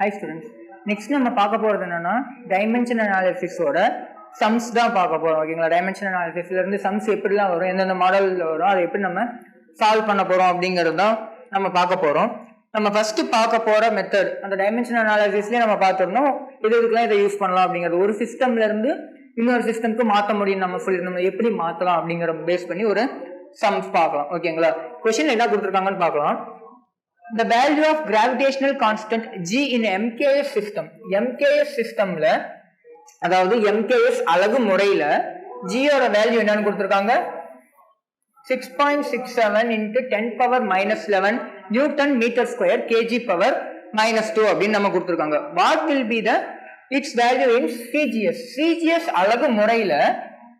High students next நம்ம பார்க்க போகிறது என்னன்னா டைமென்ஷன் அனாலிசிஸோட சம்ஸ் தான் பார்க்க போகிறோம் ஓகேங்களா டைமென்ஷன் அனாலிசிஸ்லேருந்து சம்ஸ் எப்படிலாம் வரும் எந்தெந்த மாடலில் வரும் அதை எப்படி நம்ம சால்வ் பண்ண போகிறோம் அப்படிங்கிறது தான் நம்ம பார்க்க போகிறோம் நம்ம ஃபஸ்ட்டு பார்க்க போகிற மெத்தட் அந்த டைமென்ஷன் அனாலிசிஸ்லேயே நம்ம பார்த்துருந்தோம் இது இதுக்கெலாம் இதை யூஸ் பண்ணலாம் அப்படிங்கிறது. ஒரு சிஸ்டம்லேருந்து இன்னொரு சிஸ்டம்க்கு மாற்ற முடியும் நம்ம சொல்லி நம்ம எப்படி மாற்றலாம் அப்படிங்கிற பேஸ் பண்ணி ஒரு சம்ஸ் பார்க்கலாம் ஓகேங்களா கொஷின் என்ன கொடுத்துருக்காங்கன்னு பார்க்கலாம். The value of gravitational constant g in mks system. Mks systemல அதாவது mks அழகு முறையில ஜியோட வேல்யூ என்னன்னு கொடுத்துருக்காங்க? Six point six seven into ten power minus eleven newton metre square KG power minus two அப்படின்னு நம்ம கொடுத்துருக்காங்க. What will be the its value in CGS CGS அழகு முறையில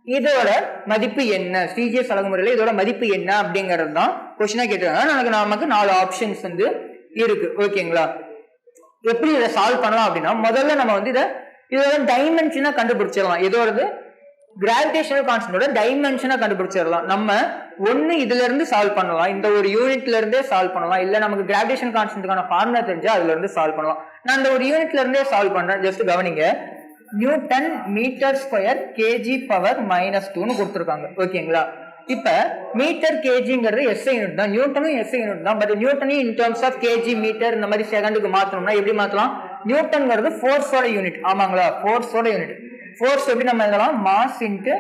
இதோட மதிப்பு என்ன? சிஜிஎஸ் அலகுமுறையில் இதோட மதிப்பு என்ன அப்படிங்கிறது தான் கொஸ்டினாக கேட்டிருக்காங்க. நமக்கு நமக்கு நாலு ஆப்ஷன்ஸ் வந்து இருக்கு. ஓகேங்களா எப்படி இதை சால்வ் பண்ணலாம் அப்படின்னா முதல்ல நம்ம வந்து இதை இதோட டைமென்ஷனாக கண்டுபிடிச்சிடலாம். இதோடது கிராவிடேஷனல் கான்ஸ்டன்டோட டைமென்ஷனாக கண்டுபிடிச்சிடலாம். நம்ம ஒன்று இதுலேருந்து சால்வ் பண்ணலாம். இந்த ஒரு யூனிட்லேருந்தே சால்வ் பண்ணலாம். இல்லை நமக்கு கிராவிடேஷன் கான்ஸ்டன்ட்டுக்கான ஃபார்முலா தெரிஞ்சால் அதுலேருந்து சால்வ் பண்ணலாம். நான் இந்த ஒரு யூனிட்லேருந்தே சால்வ் பண்ணுறேன் ஜஸ்ட் கவனிங்க. Newton metre square kg power minus டூன்னு கொடுத்துருக்காங்க. ஓகேங்களா? இப்ப மீட்டர் கேஜிங்கிறது எஸ்ஐ யூனிட் தான். நியூட்டனும் எஸ்ஐ யூனிட் தான். But நியூட்டனையும் in terms of kg metre இந்த மாதிரி செகண்டுக்கு மாத்தணும்னா எப்படி மாத்தலாம்? நியூட்டன்ங்கிறது ஃபோர்ஸோட யூனிட் ஆமாங்களா? ஃபோர்ஸோட யூனிட் ஃபோர்ஸ் எப்படி நம்ம எழுதலாம்? மாஸ் இன்ட்டு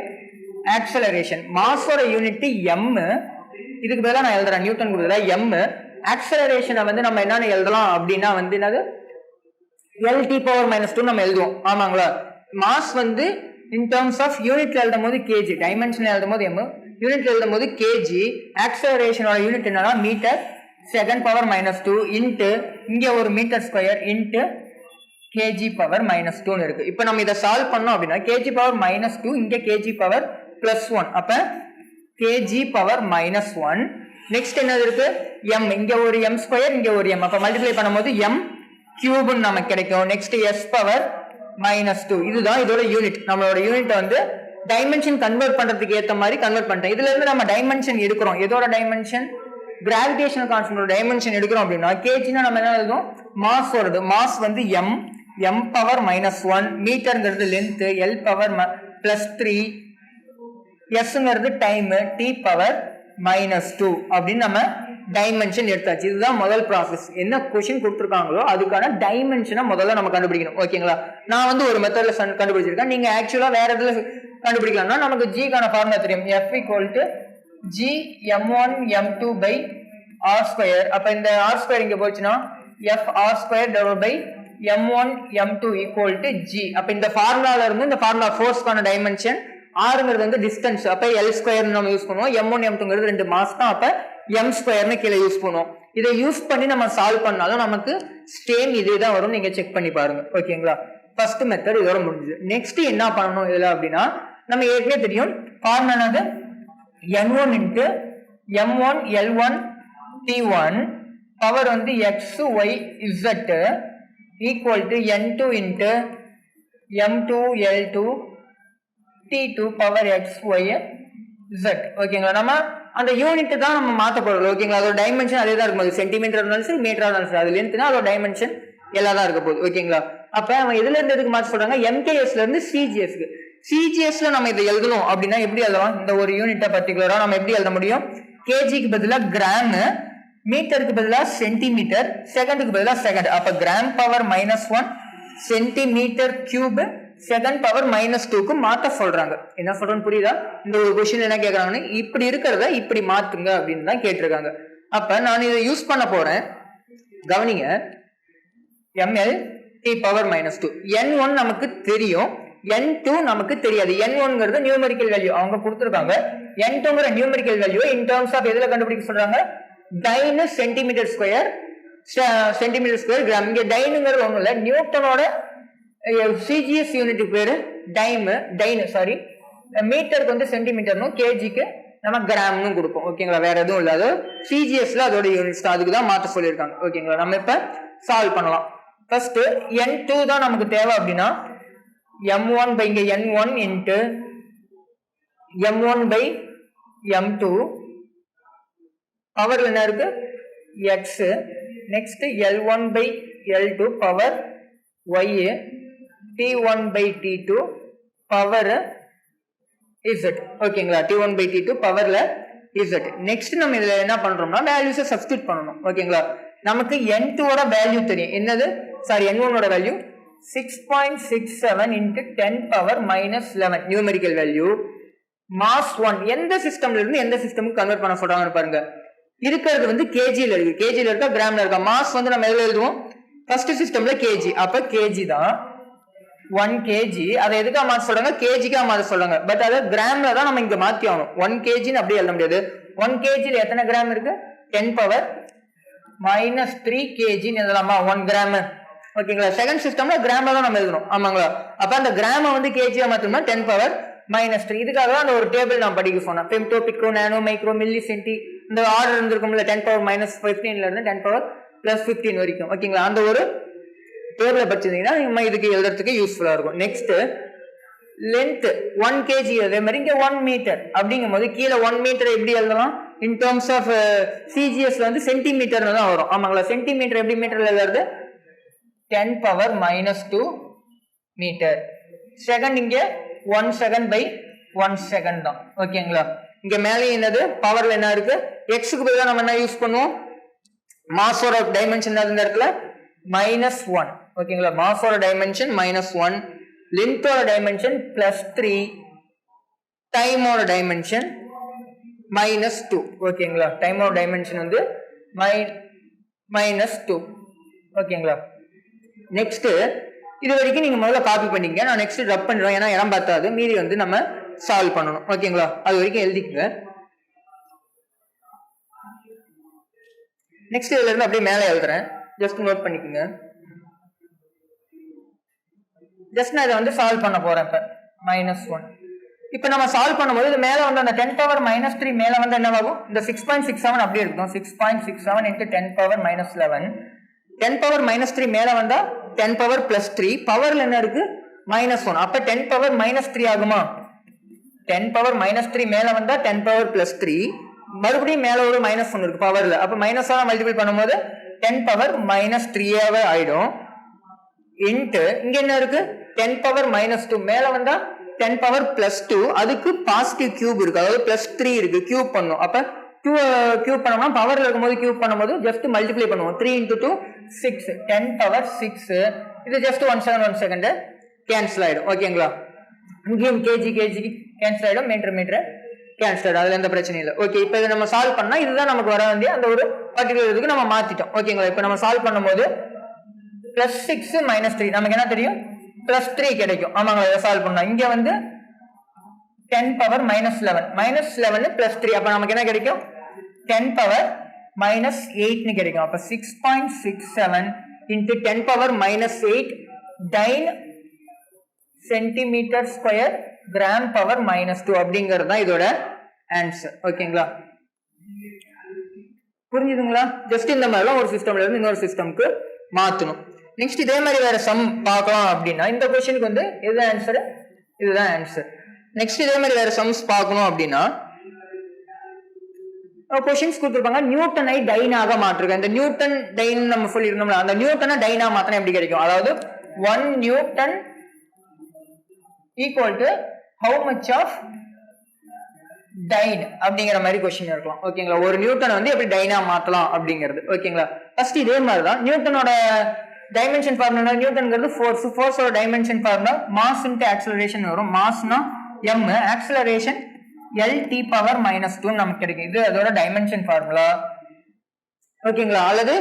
ஆக்சலரேஷன் மாஸோட யூனிட் எம் இதுக்கு பதிலாக நான் எழுதுறேன். நியூட்டன் கொடுக்குறேன் எம் ஆக்சலரேஷனை வந்து நம்ம என்னென்ன எழுதலாம் அப்படின்னா வந்து என்னது? எல்டி பவர் மைனஸ் டூ நம்ம எழுதுவோம். ஆமாங்களா? மாஸ் வந்து இன் டேர்ம்ஸ் ஆஃப் யூனிட்ல எழுதும் போது கேஜி டைமென்ஷன் எழுதும் போது எம் யூனிட்ல எழுதும் போது கேஜி ஆக்சலரேஷனோட யூனிட் என்னன்னா metre second power minus two into இங்கே ஒரு metre square into KG power minus டூன்னு இருக்கு. இப்போ நம்ம இதை சால்வ் பண்ணோம் அப்படின்னா கேஜி பவர் மைனஸ் டூ இங்கே கேஜி பவர் பிளஸ் ஒன் அப்போ KG power minus one next என்னது இருக்கு? எம் இங்கே ஒரு எம் ஸ்கொயர் இங்கே ஒரு எம் அப்போ மல்டிப்ளை பண்ணும்போது எம் கியூப்னு நமக்கு கிடைக்கும். Next S power minus two இதுதான் இதோட யூனிட் நம்மளோட யூனிட் வந்து டைமென்ஷன் கன்வெர்ட் பண்றதுக்கு ஏத்த மாதிரி கன்வெர்ட் பண்ணிட்டேன் இதுல இருந்து நம்ம டைமென்ஷன் எடுக்கிறோம். எதோட டைமென்ஷன் கிராவிடேஷனல் கான்ஸ்டன்ட் டைமென்ஷன் எடுக்கிறோம் அப்படின்னா கேஜினா நம்ம என்ன எழுதும் மாஸ் வருது மாஸ் வந்து M M power minus one மீட்டருங்கிறது length L power plus three எஸ்ங்கிறது time T power minus two அப்படின்னு நம்ம டைமென்ஷன் எடுத்தாச்சு. இதுதான் முதல் ப்ராசஸ் என்ன கொஷின் கொடுத்துருக்காங்களோ அதுக்கான டைமென்ஷனை முதல்ல நம்ம கண்டுபிடிக்கணும். ஓகேங்களா நான் வந்து ஒரு மெத்தட்ல கண்டுபிடிச்சிருக்கேன். நீங்கள் ஆக்சுவலாக வேற இதில் கண்டுபிடிக்கலாம்னா நமக்கு ஜிக்கான ஃபார்முலா தெரியும். F equal to G M one M two by R square அப்போ இந்த ஆர் ஸ்கொயர் இங்கே போச்சுன்னா F R square double by M one M two equal to G அப்போ இந்த ஃபார்முலாவில் இருந்து இந்த ஃபார்முலா ஃபோர்ஸ்க்கான டைமென்ஷன் ஆறுங்கிறது வந்து டிஸ்டன்ஸ் அப்ப எல் ஸ்கொயர் நம்ம யூஸ் பண்ணுவோம். எம் ஒன் எம் டூங்கிறது ரெண்டு மாஸ் தான். அப்ப எம் ஸ்கொயர்னு கீழே யூஸ் பண்ணுவோம். இதை யூஸ் பண்ணி நம்ம சால்வ் பண்ணாலும் நமக்கு ஸ்டேம் இதே தான் வரும். நீங்க செக் பண்ணி பாருங்க. ஓகேங்களா ஃபர்ஸ்ட் மெத்தட் இதோட முடிஞ்சது. நெக்ஸ்ட் என்ன பண்ணணும் இதுல அப்படின்னா நம்ம ஏற்கனவே தெரியும். ஃபார்முலா என்னது N one into M one L one T one power வந்து X Y Z equal to N two into M two L two T two power X Y Z ஓகேங்களா நம்ம அந்த யூனிட் தான் நம்ம மாற்ற போறோம். ஓகேங்களா அதோட டைமென்ஷன் அதே தான் இருக்கும். சென்டிமீட்டர் இருந்தாலும் சரி மீட்டரா இருந்தாலும் சரி. அது லென்த்னா அதோட டைமென்ஷன் எல்லாம் தான் இருக்க போகுது. ஓகேங்களா அப்ப அவன் எதுல இருந்து எதுக்கு மாற்ற சொல்றாங்க எம்கேஎஸ்ல இருந்து சிஜிஎஸ்க்கு சிஜிஎஸ்ல நம்ம இதை எழுதணும் அப்படின்னா எப்படி எழுதலாம்? இந்த ஒரு யூனிட்டை பர்டிகுலரா நம்ம எப்படி எழுத முடியும்? கேஜிக்கு பதிலாக கிராம் மீட்டருக்கு பதிலாக சென்டிமீட்டர் செகண்டுக்கு பதிலாக செகண்ட் அப்ப gram power minus one centimetre cube second power minus டூக்கு மாத்த சொல்றாங்க. என்ன சொல்றேன்னு புரியுதா? இந்த ஒரு கொஸ்டின் என்ன கேக்குறாங்கன்னு இப்படி இருக்கிறத இப்படி மாத்துங்க அப்படின்னு தான் கேட்டிருக்காங்க. அப்ப நான் இதை யூஸ் பண்ண போறேன். கவனிங்க. ML T power minus two N one நமக்கு தெரியும். என் டூ நமக்கு தெரியாது. என் ஒன்ங்கிறது நியூமெரிக்கல் வேல்யூ அவங்க கொடுத்துருக்காங்க. N டூங்கிற numerical value in terms of எதுல கண்டுபிடிக்க சொல்றாங்க? Dyne centimetre square centimetre square gram இங்க டைனுங்கிறது ஒன்றும் இல்லை நியூட்டனோட சிஜிஎஸ் யூனிட்டுக்கு பேர் டைமு டைனு சாரி மீட்டருக்கு வந்து சென்டிமீட்டர்னும் கேஜிக்கு நம்ம கிராம்னு கொடுப்போம். ஓகேங்களா வேற எதுவும் இல்லாது. சிஜிஎஸ்ல அதோட யூனிட்ஸ் தான். அதுக்கு தான் மாற்ற சொல்லியிருக்காங்க. ஓகேங்களா நம்ம இப்போ சால்வ் பண்ணலாம். ஃபர்ஸ்ட் என் டூ தான் நமக்கு தேவை அப்படின்னா எம் ஒன் பை இங்கே N one into M one by M two power என்ன இருக்கு? X next L one by L two power Y T one by T two power Z ஓகேங்களா T one by T two பவரில் Z next நம்ம இதில் என்ன பண்ணுறோம்னா வேல்யூஸை substitute பண்ணணும். ஓகேங்களா நமக்கு என் டூவோட வேல்யூ தெரியும். என்னது? சாரி என் ஒன்னோட value six point six seven into ten power minus eleven numerical value mass one எந்த சிஸ்டம்ல இருந்து எந்த சிஸ்டமுக்கு கன்வெர்ட் பண்ண சொல்றாங்கன்னு பாருங்க. இருக்கிறது வந்து கேஜியில் இருக்கு. கேஜியில் இருக்கா? கிராம்ல இருக்கா? மாஸ் வந்து நம்ம எதில் எழுதுவோம்? ஃபர்ஸ்ட் சிஸ்டம்ல கேஜி அப்போ கேஜி தான் ஒன் கேஜி அதை எதுக்காக மாற்ற சொல்றாங்க? கேஜிக்காக மாற்ற சொல்றாங்க. பட் அதை கிராம்ல தான் நம்ம இங்க மாத்தி ஆகணும். ஒன் கேஜின்னு அப்படியே எழுத முடியாது. ஒன் கேஜியில் எத்தனை கிராம் இருக்கு? டென் பவர் மைனஸ் த்ரீ கேஜின்னு எழுதலாமா? ஒன் கிராம் ஓகேங்களா செகண்ட் சிஸ்டம்ல கிராம்ல தான் நம்ம எழுதணும். ஆமாங்களா? அப்ப அந்த கிராம வந்து கேஜியா மாத்தணும்னா டென் பவர் மைனஸ் த்ரீ இதுக்காக தான் அந்த ஒரு டேபிள் நான் படிக்க சொன்னேன். Femto pico nano micro milli centi இந்த ஆர்டர் இருந்திருக்கும்ல டென் பவர் மைனஸ் ஃபிஃப்டீன்ல இருந்து டென் பவர் பிளஸ் ஃபிஃப்டீன் வரைக்கும். ஓகேங்களா அந்த ஒரு தேர்வில் படிச்சிருந்தீங்கன்னா நம்ம இதுக்கு எழுதுறதுக்கு யூஸ்ஃபுல்லாக இருக்கும். நெக்ஸ்ட்டு லென்த் ஒன் கேஜி அதே மாதிரி இங்கே ஒன் மீட்டர் அப்படிங்கும் போது கீழே ஒன் மீட்டர் எப்படி எழுதலாம்? இன் டேர்ம்ஸ் ஆஃப் சிஜிஎஸ்ல வந்து சென்டிமீட்டர்னு தான் வரும். ஆமாங்களா? சென்டிமீட்டர் எப்படி மீட்டர்ல எழுதுறது? Ten power minus two metre second இங்கே one second by one second தான். ஓகேங்களா இங்க மேலே என்னது? பவர்ல என்ன இருக்கு? எக்ஸுக்கு பதிலாக நம்ம என்ன யூஸ் பண்ணுவோம்? மாஸோட டைமென்ஷன் இந்த இடத்துல? மைனஸ் ஒன் ஓகேங்களா மாஸோட டைமென்ஷன் மைனஸ் ஒன் லென்த்தோட டைமென்ஷன் பிளஸ் த்ரீ டைமோட டைமென்ஷன் மைனஸ் டூ ஓகேங்களா டைமோட டைமென்ஷன் வந்து மை மைனஸ் டூ ஓகேங்களா நெக்ஸ்ட்டு இது வரைக்கும் நீங்கள் முதல்ல காப்பி பண்ணிக்கங்க. நான் நெக்ஸ்ட் ரப் பண்ணுறோம் ஏன்னா இடம் பார்த்தாது. மீதி வந்து நம்ம சால்வ் பண்ணணும். ஓகேங்களா அது வரைக்கும் எழுதிக்கங்க. நெக்ஸ்ட் இதுல இருந்து அப்படியே மேலே எழுதுறேன். ஜஸ்ட் நோட் பண்ணிக்கோங்க. ஜஸ்ட் நான் இதை வந்து சால்வ் பண்ண போறேன் இப்ப. மைனஸ் ஒன் இப்போ நம்ம சால்வ் பண்ணும்போது இது மேலே வந்து அந்த டென் பவர் மைனஸ் த்ரீ மேலே வந்து என்னவாகும் இந்த சிக்ஸ் பாயிண்ட் சிக்ஸ் செவன் அப்படியே இருக்கும். Six point six seven into ten power minus eleven ten power minus three மேலே வந்தா டென் பவர் பிளஸ் த்ரீ பவர்ல என்ன இருக்கு? மைனஸ் ஒன் அப்போ டென் பவர் மைனஸ் த்ரீ ஆகுமா? டென் பவர் மைனஸ் த்ரீ மேலே வந்தா டென் பவர் பிளஸ் த்ரீ மறுபடியும் மேலே ஒரு மைனஸ் ஒன் இருக்கு பவர்ல அப்போ மைனஸாக மல்டிபிள் பண்ணும்போது டென் பவர் மைனஸ் த்ரீயாவே ஆயிடும். இன்ட்டு இங்க என்ன இருக்கு? டென் பவர் மைனஸ் டூ மேல வந்தா டென் பவர் பிளஸ் டூ அதுக்கு பாசிட்டிவ் கியூப் இருக்கு. அதாவது பிளஸ் த்ரீ இருக்கு. கியூப் பண்ணும். அப்ப கியூ கியூப் பண்ணோம்னா பவர்ல இருக்கும்போது கியூப் பண்ணும்போது ஜஸ்ட் மல்டிப்ளை பண்ணுவோம். Three into two six ten power six இது just one second one second cancel ஆயிடும். ஓகேங்களா இங்கேயும் கேஜி கேஜி கேன்சல் ஆயிடும். மீட்டர் மீட்டர் கேன்சல் ஆயிடும். அதுல எந்த பிரச்சனையும் இல்லை. ஓகே இப்போ இதை நம்ம சால்வ் பண்ணா இதுதான் நமக்கு வர வேண்டிய அந்த ஒரு பர்டிகுலர் இதுக்கு நம்ம மாத்திட்டோம். ஓகேங்களா இப்போ நம்ம சால்வ் பண்ணும்போது பிளஸ் சிக்ஸ் மைனஸ் த்ரீ நமக்கு என்ன தெரியும்? பிளஸ் த்ரீ கிடைக்கும். ஆமாங்களா இதை சால்வ் பண்ணோம் இங்க வந்து ten power minus eleven minus eleven plus three அப்ப நமக்கு என்ன கிடைக்கும்? டென் பவர் மைனஸ் எயிட்னு கிடைக்கும். அப்ப six point six seven into ten power minus eight dyne centimetre square gram power minus two அப்படிங்கிறது தான் இதோட ஆன்சர் ஓகேங்களா புரிஞ்சுதுங்களா? ஜஸ்ட் இந்த மாதிரிலாம் ஒரு சிஸ்டம்ல இருந்து இன்னொரு சிஸ்டம்க்கு மாத்தணும். நெக்ஸ்ட் இதே மாதிரி வேற சம் பார்க்கலாம் அப்படின்னா இந்த கொஸ்டினுக்கு வந்து இதுதான் ஆன்சர் இதுதான் ஆன்சர் நெக்ஸ்ட் இதே மாதிரி வேற சம்ஸ் பார்க்கணும் அப்படின்னா கொஷின்ஸ் கொடுத்துருப்பாங்க நியூட்டனை டைனாக மாற்றுங்க இந்த நியூட்டன் டைன் நம்ம சொல்லியிருந்தோம்ல அந்த நியூட்டனை டைனா மாத்தினா எப்படி கிடைக்கும்? அதாவது one newton equal to how much of dyne அப்படிங்கிற மாதிரி கொஸ்டின் இருக்கலாம். ஓகேங்களா ஒரு நியூட்டன் வந்து எப்படி டைனா மாத்தலாம் அப்படிங்கிறது. ஓகேங்களா ஃபர்ஸ்ட் இதே மாதிரி தான் நியூட்டனோட டைமென்ஷன் ஃபார்முலா நியூட்டன்ங்கிறது force ஃபோர்ஸோட dimension formula mass into acceleration வரும். மாஸ்னா M acceleration L T power minus two நமக்கு கிடைக்கும். இது அதோட டைமென்ஷன் ஃபார்முலா ஓகேங்களா? அல்லது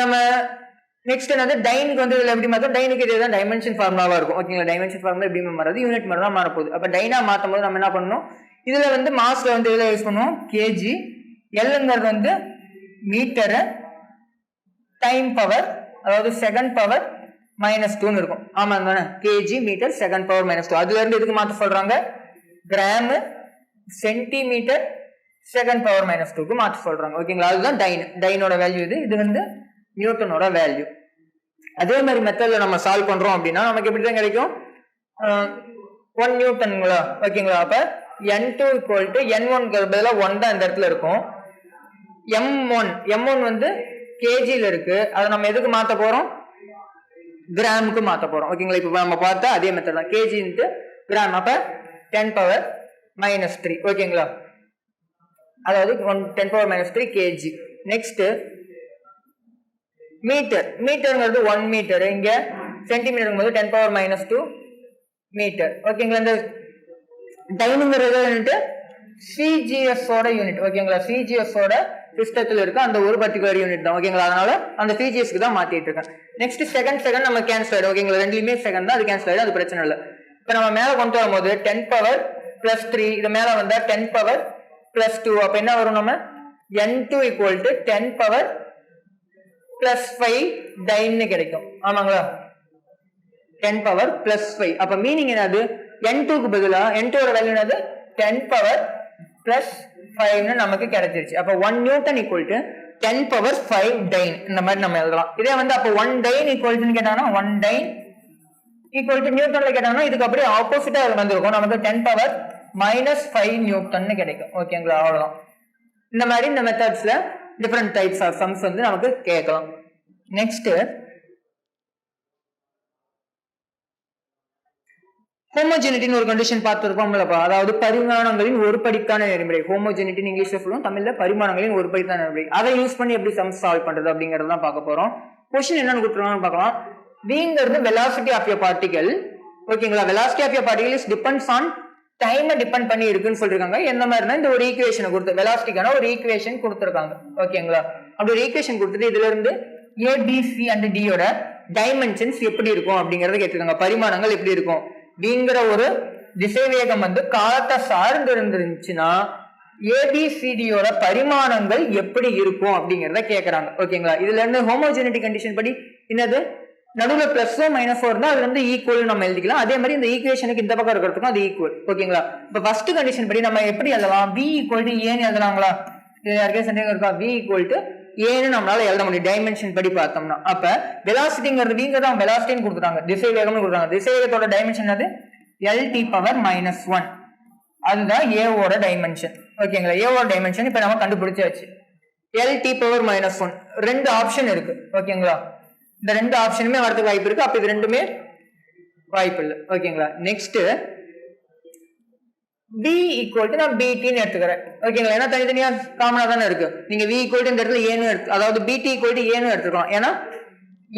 நம்ம நெக்ஸ்ட் என்னது? டைனுக்கு வந்து இதில் எப்படி மாற்றும் டைனுக்கு இதுதான் டைமென்ஷன் ஃபார்முலாவாக இருக்கும். ஓகேங்களா? டைமென்ஷன் ஃபார்முலா எப்படி மாறாது யூனிட் மாதிரி தான் மாறப்போகுது. அப்போ டைனா மாற்றும் போது நம்ம என்ன பண்ணணும்? இதில் வந்து மாஸ்ல வந்து இதில் யூஸ் பண்ணுவோம்? கேஜி எல்லுங்கிறது வந்து மீட்டரு டைம் பவர் அதாவது செகண்ட் பவர் மைனஸ் டூன்னு இருக்கும். ஆமா தானே KG metre second power minus two அதுல இருந்து எதுக்கு மாற்ற சொல்றாங்க? Gram centimetre second power minus டூக்கு மாற்ற சொல்றாங்க. ஓகேங்களா அதுதான் டைன் டைனோட வேல்யூ இது. இது வந்து நியூட்டனோட வேல்யூ அதே மாதிரி மெத்தட்ல நம்ம சால்வ் பண்றோம் அப்படின்னா நமக்கு எப்படி தான் கிடைக்கும்? ஒன் நியூட்டனுங்களா ஓகேங்களா அப்ப N two equal to N one பதிலாக ஒன் தான் இந்த இடத்துல இருக்கும். எம் ஒன் எம் ஒன் வந்து கேஜியில் இருக்கு. அதை நம்ம எதுக்கு மாற்ற போறோம்? கிராமுக்கு மாற்ற போறோம். ஓகேங்களா இப்போ நம்ம பார்த்தா அதே மெத்தட் தான். கேஜின்ட்டு கிராம் அப்போ டென் பவர் மைனஸ் த்ரீ ஓகேங்களா அதாவது one ten power minus three KG next metre மீட்டருங்கிறது one metre இங்கே சென்டிமீட்டருங்கிறது போது ten power minus two metre ஓகேங்களா இந்த டைனுங்கிறது வந்துட்டு சிஜிஎஸ் யூனிட் ஓகேங்களா சிஜிஎஸ்ஸோட சிஸ்டத்தில் இருக்க அந்த ஒரு பர்டிகுலர் யூனிட் தான் ஓகேங்களா அதனால அந்த சிஜிஎஸ்க்கு தான் மாத்திட்டு இருக்கேன். நெக்ஸ்ட் செகண்ட் செகண்ட் நம்ம கேன்சல் ஆயிடும் ஓகேங்களா ரெண்டுலயுமே செகண்ட் தான் அது கேன்சல் ஆயிடும் அது பிரச்சனை இல்லை. இப்போ நம்ம மேலே கொண்டு வரும்போது டென் பவர் பிளஸ் த்ரீ இது மேலே வந்தால் டென் பவர் பிளஸ் டூ அப்போ என்ன வரும் நம்ம? N two equal to ten power plus five டைன்னு கிடைக்கும். ஆமாங்களா? டென் பவர் பிளஸ் ஃபைவ் அப்போ மீனிங் என்னது? என் டூக்கு பதிலாக என் டூ வேல்யூ என்னது? டென் பவர் பிளஸ் ஃபைவ்னு நமக்கு கிடைச்சிருச்சு. அப்போ one newton equal to ten power five dyne இந்த மாதிரி நம்ம எழுதலாம். இதே வந்து அப்போ ஒன் டைன் ஈக்குவல் கேட்டாங்கன்னா ஒன் டைன் ஈக்குவல் டு நியூட்டன்ல கேட்டாங்கன்னா இதுக்கு அப்படியே ஆப்போசிட்டா வந்திருக்கும் நமக்கு டென் பவர் மைனஸ் ஃபைவ் நியூட்டன்னு கிடைக்கும். ஓகேங்களா அவ்வளோதான் இந்த மாதிரி இந்த மெத்தட்ஸ்ல டிஃப்ரெண்ட் டைப்ஸ் ஆஃப் சம்ஸ் வந்து நமக்கு கேட்கலாம். நெக்ஸ்ட்டு ஹோமோஜெனிட்டின்னு ஒரு கண்டிஷன் பார்த்துருப்போம்லப்பா அதாவது பரிமாணங்களின் ஒரு படிக்கான நெறிமுறை. ஹோமோஜெனிட்டின் இங்கிலீஷ்ல சொல்லுவோம். தமிழ்ல பரிமாணங்களின் ஒரு படிக்கான நெறிமுறை. அதை யூஸ் பண்ணி எப்படி சம் சால்வ் பண்றது அப்படிங்கறத தான் பார்க்க போறோம். கொஸ்டின் என்னன்னு கொடுத்துருக்காங்கன்னு பார்க்கலாம். விங்கிறது வெலாசிட்டி ஆஃப் ய பார்ட்டிகல் ஓகேங்களா velocity of a particle is depends on டைமை டிபெண்ட் பண்ணி இருக்குன்னு சொல்லிருக்காங்க. எந்த மாதிரினா இந்த ஒரு ஈக்குவேஷனை கொடுத்து வெலாசிட்டிக்கான ஒரு ஈக்குவேஷன் கொடுத்துருக்காங்க. ஓகேங்களா அப்படி ஒரு ஈக்குவேஷன் கொடுத்துட்டு இதுல இருந்து ஏபிசி அண்ட் டியோட டைமென்ஷன்ஸ் எப்படி இருக்கும் அப்படிங்கறத கேட்டிருக்காங்க. பரிமாணங்கள் எப்படி இருக்கும்? விங்கிற ஒரு திசைவேகம் வந்து காலத்தை சார்ந்து இருந்துருந்துச்சுன்னா ஏபிசிடியோட பரிமாணங்கள் எப்படி இருக்கும் அப்படிங்கிறத கேட்கறாங்க ஓகேங்களா? இதுல இருந்து ஹோமோஜெனிட்டி கண்டிஷன் படி என்னது? நடுவில் பிளஸோ மைனஸோ இருந்தால் அது வந்து ஈக்குவல் நம்ம எழுதிக்கலாம். அதே மாதிரி இந்த ஈக்குவேஷனுக்கு இந்த பக்கம் இருக்கிறதுக்கும் அது ஈக்குவல் ஓகேங்களா? இப்போ ஃபர்ஸ்ட் கண்டிஷன் படி நம்ம எப்படி எழுதலாம்? பி ஈக்குவல் டு ஏன்னு எழுதலாங்களா இது யாருக்கே சந்தேகம் இருக்கா? பி ஈக்குவல் டு ஏன்னு நம்மளால எழுத முடியும். டைமென்ஷன் படி பார்த்தோம்னா. அப்ப வெலாசிட்டிங்கிறது வீங்க தான். வெலாசிட்டின்னு கொடுத்துட்டாங்க. திசை வேகம்னு கொடுத்தாங்க திசை வேகத்தோட டைமென்ஷன் அது L T power minus one அதுதான் ஏவோட டைமென்ஷன் ஓகேங்களா ஏவோட டைமென்ஷன் இப்ப நம்ம கண்டுபிடிச்சாச்சு. L T power minus one ரெண்டு ஆப்ஷன் இருக்கு. ஓகேங்களா இந்த ரெண்டு ஆப்ஷனுமே வரதுக்கு வாய்ப்பு இருக்கு. அப்ப இது ரெண்டுமே வாய்ப்பு இல்லை. ஓகேங்களா நெக்ஸ்ட் பி ஈக்குவல் டு நான் பிடின்னு எடுத்துக்கிறேன். ஓகேங்களா ஏன்னா தனித்தனியா காமனா தானே இருக்கு. நீங்க வி ஈக்குவல் இந்த இடத்துல ஏன்னு எடுத்து அதாவது பிடி ஈக்குவல் டு ஏன்னு எடுத்துக்கலாம். ஏன்னா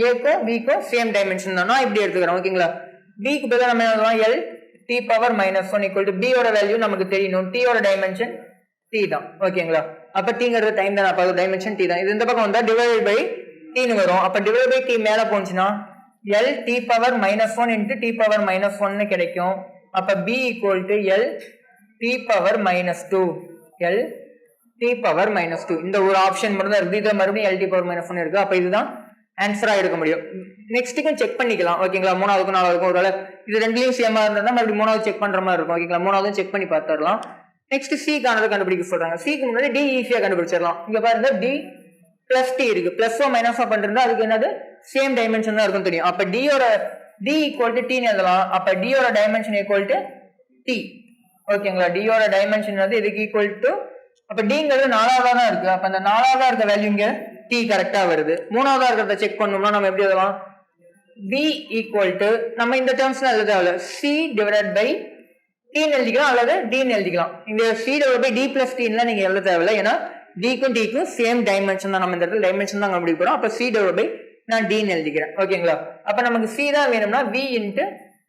ஏக்கும் பிக்கோ சேம் டைமென்ஷன் தான். நான் இப்படி எடுத்துக்கிறேன். ஓகேங்களா பிக்கு பதிலாக நம்ம என்ன L T power minus one equal to பியோட வேல்யூ நமக்கு தெரியணும். டியோட டைமென்ஷன் டி தான். ஓகேங்களா அப்ப டிங்கிறது டைம் தான். அப்போ டைமென்ஷன் டி தான். இது இந்த பக்கம் வந்தால் டிவைட் பை டின்னு வரும். அப்போ டிவைட் பை டி மேலே போச்சுன்னா L T power minus one into T power minus ஒன்னு கிடைக்கும். அப்போ B equal to L T power minus two L T power minus two இந்த ஒரு ஆப்ஷன் மட்டும் தான் இருக்குது இதில் மறுபடியும் எல்டி பவர் மைனஸ் ஒன்று இருக்குது அப்போ இதுதான் ஆன்சராக எடுக்க முடியும். நெக்ஸ்ட்டுக்கும் செக் பண்ணிக்கலாம். ஓகேங்களா மூணாவதுக்கும் நாலாவதுக்கும் ஒரு இது ரெண்டுலையும் சேமாக இருந்தால் தான் மறுபடியும் மூணாவது செக் பண்ணுற மாதிரி இருக்கும். ஓகேங்களா மூணாவதும் செக் பண்ணி பார்த்துடலாம் நெக்ஸ்ட் சிக்கானதை கண்டுபிடிக்க சொல்கிறாங்க சிக்கு முன்னாடி டி ஈஸியாக கண்டுபிடிச்சிடலாம். இங்கே பாருங்க டி பிளஸ் டி இருக்கு. பிளஸ்ஸோ மைனஸோ பண்ணிருந்தா அதுக்கு என்னது? சேம் டைமென்ஷன் தான் இருக்கும் தெரியும். அப்போ டியோட டி ஈக்குவல் டு டின்னு எழுதலாம். அப்போ டியோட டைமென்ஷன் ஈக்குவல் டு டி ஓகேங்களா? டியோட டைமென்ஷன் வந்து இதுக்கு ஈக்குவல் டு அப்ப டிங்கிறது நாலாவதா தான் இருக்கு. அப்ப அந்த நாலாவதா இருக்க வேல்யூங்க டி கரெக்டா வருது. மூணாவதா இருக்கிறத செக் பண்ணோம்னா நம்ம எப்படி எழுதலாம்? பி ஈக்குவல் டு நம்ம இந்த டேர்ம்ஸ் எழுத தேவையில்ல. சி டிவைடட் பை டீன் எழுதிக்கலாம் அல்லது டீன் எழுதிக்கலாம். இந்த C divide by T plus டீன்லாம் நீங்க எழுத தேவையில்ல. ஏன்னா டிக்கும் டிக்கும் சேம் டைமென்ஷன் தான். நம்ம இந்த இடத்துல டைமென்ஷன் தான் கண்டுபிடிக்க போறோம். அப்ப சி டிவைட் பை நான் டீன் எழுதிக்கிறேன். ஓகேங்களா? அப்ப நமக்கு சி தான் வேணும்னா வி இன்ட்டு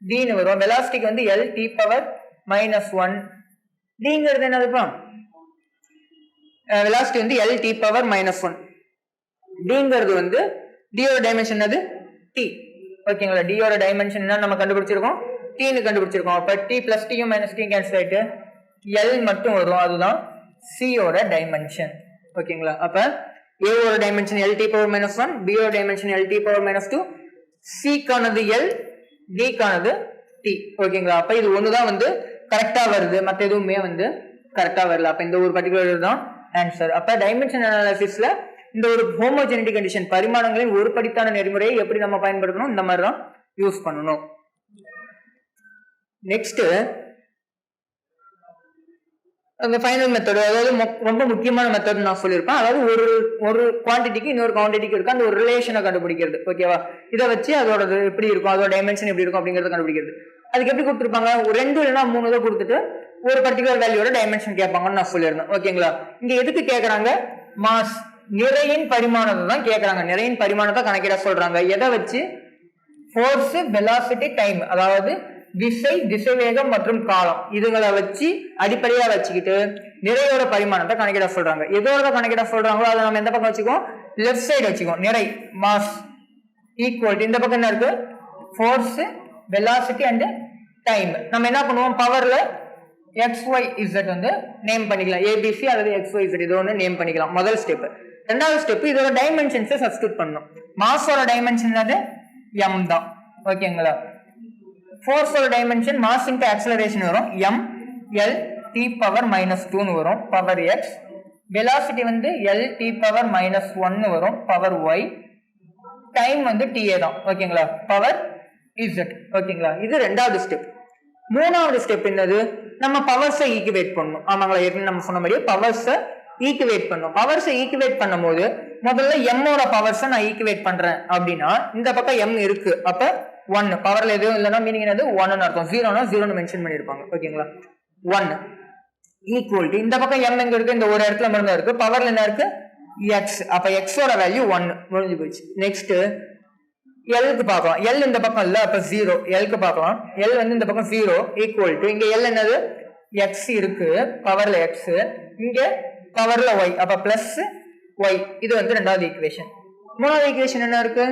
டின்னு வரும். வெலாசிட்டிக்கு வந்து L T power minus one டிங்கிறது என்னதுப்பா வெலாசிட்டி வந்து L T power minus one டிங்கிறது வந்து டியோட டைமென்ஷன் அது டி ஓகேங்களா டியோட டைமென்ஷன் என்ன நம்ம கண்டுபிடிச்சிருக்கோம்? டீன்னு கண்டுபிடிச்சிருக்கோம். அப்போ டி பிளஸ் டியும் மைனஸ் டியும் கேன்சல் ஆயிட்டு எல் மட்டும் வரும். அதுதான் சியோட டைமென்ஷன் ஓகேங்களா அப்போ ஏவோட dimension L T power minus one பியோட dimension L T power minus two சிக்கானது L டிக்கானது டி ஓகேங்களா அப்போ இது ஒன்று தான் வந்து கரெக்டாக வருது. மற்ற எதுவுமே வந்து கரெக்டாக வரல. அப்போ இந்த ஒரு பர்டிகுலர் தான் ஆன்சர் அப்போ டைமென்ஷன் அனாலிசிஸில் இந்த ஒரு ஹோமோஜெனிட்டி கண்டிஷன் பரிமாணங்களின் ஒரு படித்தான நெறிமுறையை எப்படி நம்ம பயன்படுத்தணும்? இந்த மாதிரி தான் யூஸ் பண்ணணும். நெக்ஸ்ட் அந்த ஃபைனல் மெத்தடு அதாவது ரொம்ப முக்கியமான மெத்தட் நான் சொல்லியிருப்பேன். அதாவது ஒரு ஒரு குவான்டிட்டிக்கு இன்னொரு குவான்டிட்டிக்கு இருக்கு அந்த ஒரு ரிலேஷனை கண்டுபிடிக்கிறது. ஓகேவா இதை வச்சு அதோட எப்படி இருக்கும்? அதோட டைமென்ஷன் எப்படி இருக்கும்? அப்படிங்கறத கண்டுபிடிக்கிறது. அதுக்கு எப்படி கொடுத்துருப்பாங்க? ஒரு ரெண்டு இல்லைன்னா மூணு தான் கொடுத்துட்டு ஒரு பர்டிகுலர் வேல்யூட டைமென்ஷன் கேட்பாங்கன்னு நான் சொல்லியிருந்தேன். ஓகேங்களா இங்க எதுக்கு கேட்கறாங்க மாஸ் நிறையின் பரிமாணத்தை தான் கேட்கறாங்க நிறையின் பரிமாணத்தை கணக்கிட சொல்றாங்க. எதை வச்சு? ஃபோர்ஸ் வெலாசிட்டி டைம் அதாவது திசை திசைவேகம் மற்றும் காலம். இதுகளை வச்சு அடிப்படையா வச்சுக்கிட்டு நிறையோட பரிமாணத்தை கணக்கிட சொல்றாங்க. எதோட கணக்கிட சொல்றாங்களோ அதை நம்ம எந்த பக்கம் வச்சுக்குவோம்? லெஃப்ட் சைடு வச்சுக்குவோம். நிறை மாஸ் ஈக்குவல் இந்த பக்கம் என்ன இருக்கு? ஃபோர்ஸ் வெலாசிட்டி அண்ட் டைம் நம்ம என்ன பண்ணுவோம்? பவர்ல எக்ஸ் ஒய் இசட் வந்து நேம் பண்ணிக்கலாம். ஏபிசி அல்லது எக்ஸ் ஒய் இசட் இது ஒன்று நேம் பண்ணிக்கலாம். முதல் ஸ்டெப் ரெண்டாவது ஸ்டெப் இதோட டைமென்ஷன்ஸை சப்ஸ்டியூட் பண்ணணும். மாஸோட டைமென்ஷன் அது எம் தான். ஓகேங்களா ஃபோர்ஸோட டைமென்ஷன் மாஸ் இன்ட்டு ஆக்சலரேஷன் வரும். M L T power minus டூன்னு வரும். பவர் எக்ஸ் வெலாசிட்டி வந்து எல் டி பவர் மைனஸ் ஒன்னு வரும். பவர் ஒய் டைம் வந்து டிஏ தான். ஓகேங்களா பவர் இசட் ஓகேங்களா இது ரெண்டாவது ஸ்டெப் மூணாவது ஸ்டெப் என்னது? நம்ம பவர்ஸை ஈக்குவேட் பண்ணணும். ஆமாங்களா? ஏற்கனவே நம்ம சொன்ன மாதிரியே பவர்ஸை ஈக்குவேட் பண்ணும் பவர்ஸை ஈக்குவேட் பண்ணும்போது முதல்ல எம்மோட பவர்ஸை நான் ஈக்குவேட் பண்றேன் அப்படின்னா இந்த பக்கம் எம் இருக்கு. அப்ப ஒன் பவர்ல எதுவும் இல்லைன்னா மீனிங் என்னது? ஒன்னு அர்த்தம். ஜீரோனா ஜீரோன்னு மென்ஷன் பண்ணிருப்பாங்க ஓகேங்களா ஒன் ஈக்குவல்டி இந்த பக்கம் எம் எங்க இருக்கு? இந்த ஒரு இடத்துல மட்டும் இருக்கு. பவர்ல என்ன இருக்கு? எக்ஸ் அப்ப எக்ஸோட வேல்யூ ஒன் முடிஞ்சு போயிடுச்சு நெக்ஸ்ட் எல்க்கு பார்க்கலாம். எல் இந்த பக்கம் இல்ல அப்ப ஜீரோ எல்க்கு பார்க்கலாம். எல் வந்து இந்த பக்கம் ஜீரோ ஈக்குவல் டு இங்க எல் என்னது? எக்ஸ் இருக்கு பவர்ல எக்ஸ் இங்க பவர்ல ஒய் அப்ப பிளஸ் ஒய் இது வந்து ரெண்டாவது ஈக்குவேஷன் மூணாவது ஈக்குவேஷன் என்ன இருக்கு?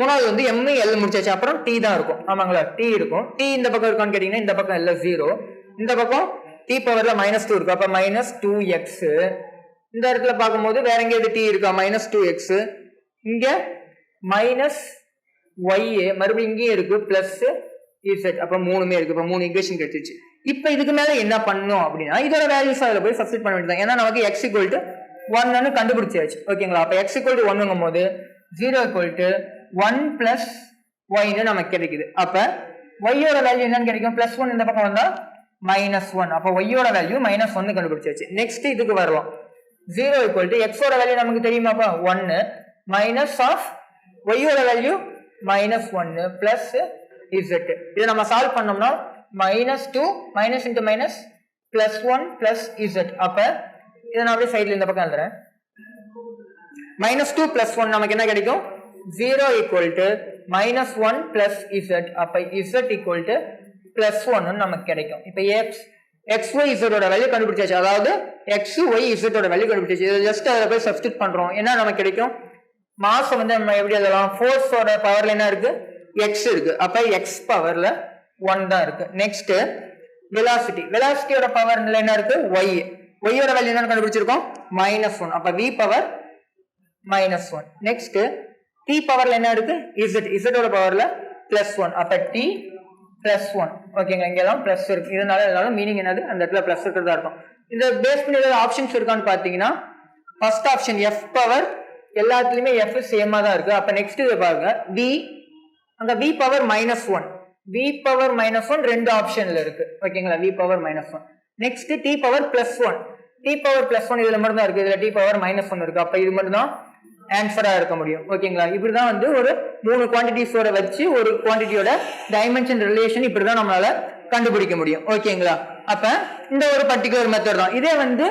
மூணாவது வந்து எம் எல் முடிச்சாச்சு. அப்புறம் டி தான் இருக்கும். ஆமாங்களா? டி இருக்கும். டி இந்த பக்கம் இருக்கான்னு கேட்டீங்கன்னா இந்த பக்கம் எல்லாம் ஜீரோ இந்த பக்கம் டி பவர்ல மைனஸ் டூ இருக்கும் அப்ப மைனஸ் டூ எக்ஸ் இந்த இடத்துல பார்க்கும்போது வேற எங்கேயாவது டி இருக்கா? மைனஸ் டூ எக்ஸ் இங்க மைனஸ் ஒய் மறுபடியும் இங்கேயும் இருக்கு பிளஸ் இசட் அப்புறம் மூணுமே இருக்கு. அப்புறம் மூணு ஈக்குவேஷன் கிடைச்சிச்சு இப்போ இதுக்கு மேலே என்ன பண்ணணும் அப்படின்னா இதோட வேல்யூஸ் அதில் போய் சப்ஸ்டிட் பண்ண வேண்டியது ஏன்னா நமக்கு எக்ஸ் இக்குவல் டு ஒன்னு கண்டுபிடிச்சாச்சு. ஓகேங்களா அப்போ எக்ஸ் இக்குவல் டு ஒன்னுங்கும் போது zero equal to one plus ஒய்னு நமக்கு கிடைக்குது. அப்போ ஒய்யோட வேல்யூ என்னன்னு கிடைக்கும்? பிளஸ் ஒன் இந்த பக்கம் வந்தால் மைனஸ் ஒன் அப்போ ஒய்யோட வேல்யூ மைனஸ் ஒன்று கண்டுபிடிச்சாச்சு. நெக்ஸ்ட் இதுக்கு வருவோம் ஜீரோ இக்குவல் டு எக்ஸோட வேல்யூ நமக்கு தெரியுமாப்பா? ஒன்று மைனஸ் ஆஃப் ஒய்யோட வேல்யூ மைனஸ் ஒன்னு பிளஸ் இசட் இதை நம்ம சால்வ் பண்ணோம்னா minus two minus into minus plus one plus Z அப்ப இதை நான் அப்படியே சைட்ல இந்த பக்கம் எழுதுறேன். மைனஸ் டூ பிளஸ் ஒன் நமக்கு என்ன கிடைக்கும்? Zero equal to minus one plus Z அப்ப இசட் ஈக்குவல் டு பிளஸ் ஒன்னு நமக்கு கிடைக்கும். இப்ப எக்ஸ் எக்ஸ் ஒய் இசட்டோட வேல்யூ கண்டுபிடிச்சாச்சு. அதாவது எக்ஸ் ஒய் இசட்டோட வேல்யூ கண்டுபிடிச்சாச்சு. இதை ஜஸ்ட் அதில் போய் சப்ஸ்டிட் பண்றோம். என்ன நமக்கு கிடைக்கும்? மாஸ் வந்து நம்ம எப்படி எழுதலாம்? ஃபோர்ஸோட பவர்ல என்ன இருக்கு? எக்ஸ் இருக்கு. அப்ப எக்ஸ் பவர்ல ஒன் தான் இருக்கு. நெக்ஸ்ட் வெலாசிட்டி வெலாசிட்டியோட பவர்ல என்ன இருக்கு? ஒய் ஒய்யோட வேல்யூ என்ன கண்டுபிடிச்சிருக்கோம். மைனஸ் ஒன் அப்ப V power minus one next T பவர்ல என்ன இருக்கு? இசட் இசட்டோட பவர்ல பிளஸ் ஒன் அப்ப டி பிளஸ் ஒன் ஓகேங்க இங்க எல்லாம் பிளஸ் இருக்கு. இதனால இதனால மீனிங் என்னது? அந்த இடத்துல பிளஸ் இருக்கிறதா இருக்கும். இந்த பேஸ் பண்ணி ஏதாவது ஆப்ஷன்ஸ் இருக்கான்னு பாத்தீங்கன்னா ஃபர்ஸ்ட் ஆப்ஷன் எஃப் பவர் எல்லாத்துலயுமே எஃப் சேமா தான் இருக்கு. அப்ப நெக்ஸ்ட் இதை பாருங்க. வி அங்க V power minus one V power minus one ரெண்டு ஆப்ஷன்ல இருக்கு. ஓகேங்களா V power minus one next T power plus one T power plus one இதுல மட்டும் தான் இருக்கு. இதுல டி பவர் மைனஸ் ஒன் இருக்கு. அப்ப இது மட்டும் தான் ஆன்சரா இருக்க முடியும். ஓகேங்களா இப்படிதான் வந்து ஒரு மூணு குவான்டிட்டிஸோட வச்சு ஒரு குவான்டிட்டியோட டைமென்ஷன் ரிலேஷன் இப்படிதான் நம்மளால கண்டுபிடிக்க முடியும். ஓகேங்களா அப்ப இந்த ஒரு பர்டிகுலர் மெத்தட் தான். இதே வந்து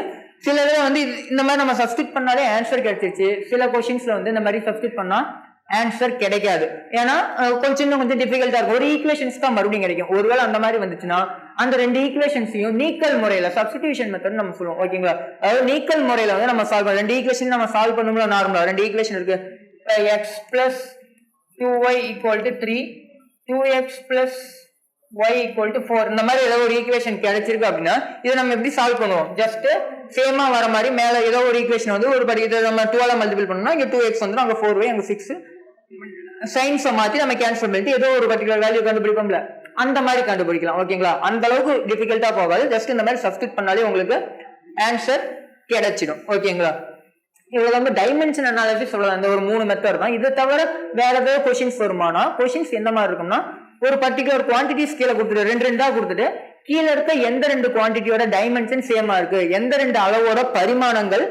சில இதில் வந்து இது- இந்த மாதிரி நம்ம சப்ஸ்டிட் பண்ணாலே ஆன்சர் கிடைச்சிருச்சு. சில கொஷின்ஸில் வந்து இந்த மாதிரி சப்ஸ்டிட் பண்ணால் ஆன்சர் கிடைக்காது. ஏன்னா கொஞ்சம் இன்னும் கொஞ்சம் டிஃபிகல்ட்டாக இருக்கும். ஒரு ஈக்குவேஷன்ஸ் தான் மறுபடியும் கிடைக்கும். ஒருவேளை அந்த மாதிரி வந்துச்சுன்னா அந்த ரெண்டு ஈக்குவேஷன்ஸையும் நீக்கல் முறையில் சப்ஸ்டிடியூஷன் மெத்தட் நம்ம சொல்லுவோம். ஓகேங்களா அதாவது நீக்கல் முறையில் வந்து நம்ம சால்வ் பண்ண ரெண்டு ஈக்குவேஷன் நம்ம சால்வ் பண்ணும்போது நார்மலாக ரெண்டு ஈக்குவேஷன் இருக்கு. X plus two Y equal to three two X plus Y equal to four இந்த மாதிரி ஏதோ ஒரு ஈக்குவேஷன் கிடைச்சிருக்கு அப்படின்னா இதை நம்ம எப்படி சால்வ் பண்ணுவோம்? ஜஸ்ட் சேமா வர மாதிரி மேல ஏதோ ஒரு ஈக்குவேஷன் வந்து ஒரு படி இதை நம்ம டுவெல் மல்டிபிள் பண்ணோம்னா இங்க டூ எக்ஸ் வந்துடும் அங்க ஃபோர் ஒய் அங்க சிக்ஸ் சயின்ஸை மாத்தி நம்ம கேன்சல் பண்ணிட்டு ஏதோ ஒரு பர்டிகுலர் வேல்யூ கண்டுபிடிப்போம்ல அந்த மாதிரி கண்டுபிடிக்கலாம். ஓகேங்களா அந்த அளவுக்கு டிஃபிகல்ட்டா போகாது. ஜஸ்ட் இந்த மாதிரி சப்ஸ்டிட் பண்ணாலே உங்களுக்கு ஆன்சர் கிடைச்சிடும். ஓகேங்களா இவ்வளவு வந்து டைமென்ஷன் அனாலிசிஸ் சொல்லலாம். இந்த ஒரு மூணு மெத்தட் தான். இதை தவிர வேற ஏதாவது கொஷின்ஸ் வருமானா கொஷின்ஸ் எந்த மாதிரி இருக்கும்னா ஒரு பர்டிகுலர் குவான்டிட்டிஸ் கீழே கொடுத்துட்டு ரெண்டு ரெண்டா கொடுத்துட்டு கீழே இருக்க எந்த ரெண்டு குவாண்டிட்டியோட டைமென்ஷன் சேமா இருக்கு. எந்த ரெண்டு அளவோட பரிமாணங்கள்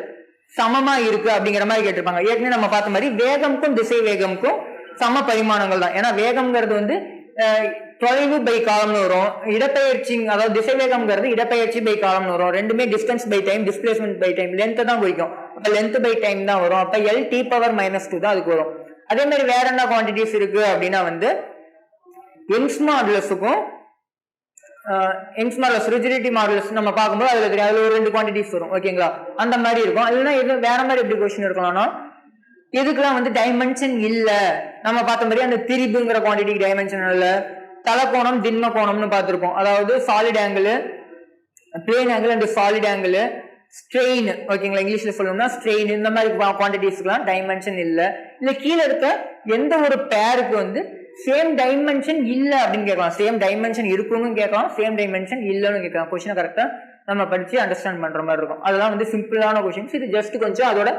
சமமா இருக்கு அப்படிங்கிற மாதிரி கேட்டிருப்பாங்க. ஏற்கனவே நம்ம பார்த்த மாதிரி வேகம்க்கும் திசை வேகம்க்கும் சம பரிமாணங்கள் தான். ஏன்னா வேகம்ங்கிறது வந்து தொலைவு பை காலம்னு வரும். இடப்பெயர்ச்சி அதாவது திசை வேகம்ங்கிறது இடப்பெயர்ச்சி பை காலம்னு வரும். ரெண்டுமே distance by time displacement by time length தான் குறிக்கும். அப்ப லென்த் பை டைம் தான் வரும். அப்ப L T power minus two தான் அதுக்கு வரும். அதே மாதிரி வேற என்ன குவான்டிட்டிஸ் இருக்கு அப்படின்னா வந்து யங்ஸ் மாடுலஸுக்கும் யங்ஸ் மாடலஸ் ரிஜிடிட்டி மாடலஸ் நம்ம பார்க்கும்போது அதில் தெரியும். அதில் ஒரு ரெண்டு குவான்டிட்டிஸ் வரும். ஓகேங்களா அந்த மாதிரி இருக்கும். இல்லைன்னா இது வேற மாதிரி எப்படி கொஸ்டின் இருக்கலாம்னா எதுக்கெல்லாம் வந்து டைமென்ஷன் இல்லை. நம்ம பார்த்த மாதிரி அந்த திரிபுங்கிற குவான்டிட்டி டைமென்ஷன் தலை தலக்கோணம் திண்ம கோணம்னு பார்த்துருப்போம். அதாவது solid angle plane angle and solid angle strain ஓகேங்களா இங்கிலீஷ்ல சொல்லணும்னா ஸ்ட்ரெயின் இந்த மாதிரி குவான்டிட்டிஸ்க்குலாம் டைமென்ஷன் இல்லை. இல்லை கீழே இருக்க எந்த ஒரு பேருக்கு வந்து சேம் டைமென்ஷன் இல்ல அப்படின்னு கேட்கலாம். சேம் டைமென்ஷன் இருக்கும்னு கேட்கலாம். சேம் டைமென்ஷன் இல்லைன்னு கேட்கலாம். கொஷினை கரெக்டா நம்ம படிச்சு அண்டர்ஸ்டாண்ட் பண்ற மாதிரி இருக்கும். அதெல்லாம் வந்து சிம்பிளான கொஸ்டின்ஸ் இது ஜஸ்ட் கொஞ்சம் அதோட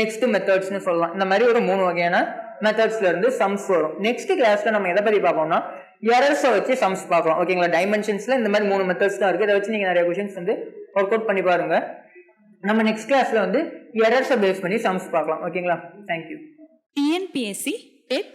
நெக்ஸ்ட் மெத்தட்ஸ்னு சொல்லலாம். இந்த மாதிரி ஒரு மூணு வகையான மெத்தட்ஸ்ல இருந்து சம்ஸ் வரும். நெக்ஸ்ட் கிளாஸ்ல நம்ம எதை பத்தி பார்ப்போம்னா எரர்ஸை வச்சு சம்ஸ் பார்க்கலாம். ஓகேங்களா டைமென்ஷன்ஸ்ல இந்த மாதிரி மூணு மெத்தட்ஸ் தான் இருக்கு. இதை வச்சு நீங்க நிறைய கொஸ்டின்ஸ் வந்து ஒர்க் அவுட் பண்ணி பாருங்க. நம்ம நெக்ஸ்ட் கிளாஸ்ல வந்து எரர்ஸை பேஸ் பண்ணி சம்ஸ் பார்க்கலாம். ஓகேங்களா தேங்க்யூ டிஎன்பிஎஸ்சி டெட்